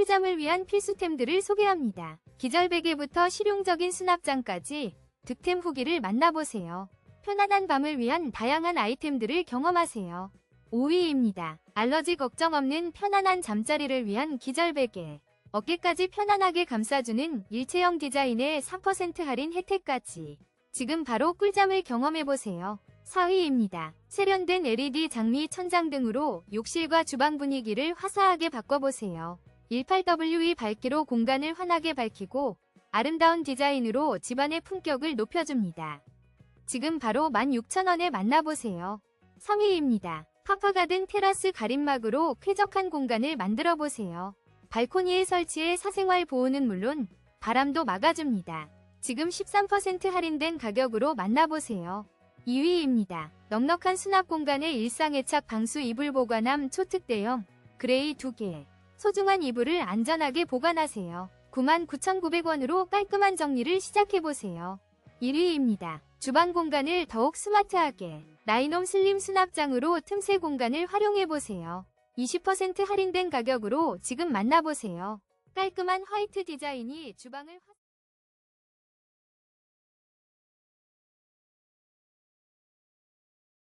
꿀잠을 위한 필수템들을 소개합니다. 기절베개부터 실용적인 수납장까지 득템 후기를 만나보세요. 편안한 밤을 위한 다양한 아이템들을 경험하세요. 5위입니다. 알러지 걱정 없는 편안한 잠자리를 위한 기절베개. 어깨까지 편안하게 감싸주는 일체형 디자인의 3% 할인 혜택까지. 지금 바로 꿀잠을 경험해보세요. 4위입니다. 세련된 LED 장미 천장 등으로 욕실과 주방 분위기를 화사하게 바꿔보세요. 18W 밝기로 공간을 환하게 밝히고 아름다운 디자인으로 집안의 품격을 높여줍니다. 지금 바로 16,000원에 만나보세요. 3위입니다. 파파가든 테라스 가림막으로 쾌적한 공간을 만들어보세요. 발코니에 설치해 사생활 보호는 물론 바람도 막아줍니다. 지금 13% 할인된 가격으로 만나보세요. 2위입니다. 넉넉한 수납 공간에 일상애착 방수 이불 보관함 초특대형 그레이 2개 소중한 이불을 안전하게 보관하세요. 99,900원으로 깔끔한 정리를 시작해보세요. 1위입니다. 주방 공간을 더욱 스마트하게 라이놈 슬림 수납장으로 틈새 공간을 활용해보세요. 20% 할인된 가격으로 지금 만나보세요. 깔끔한 화이트 디자인이 주방을 화...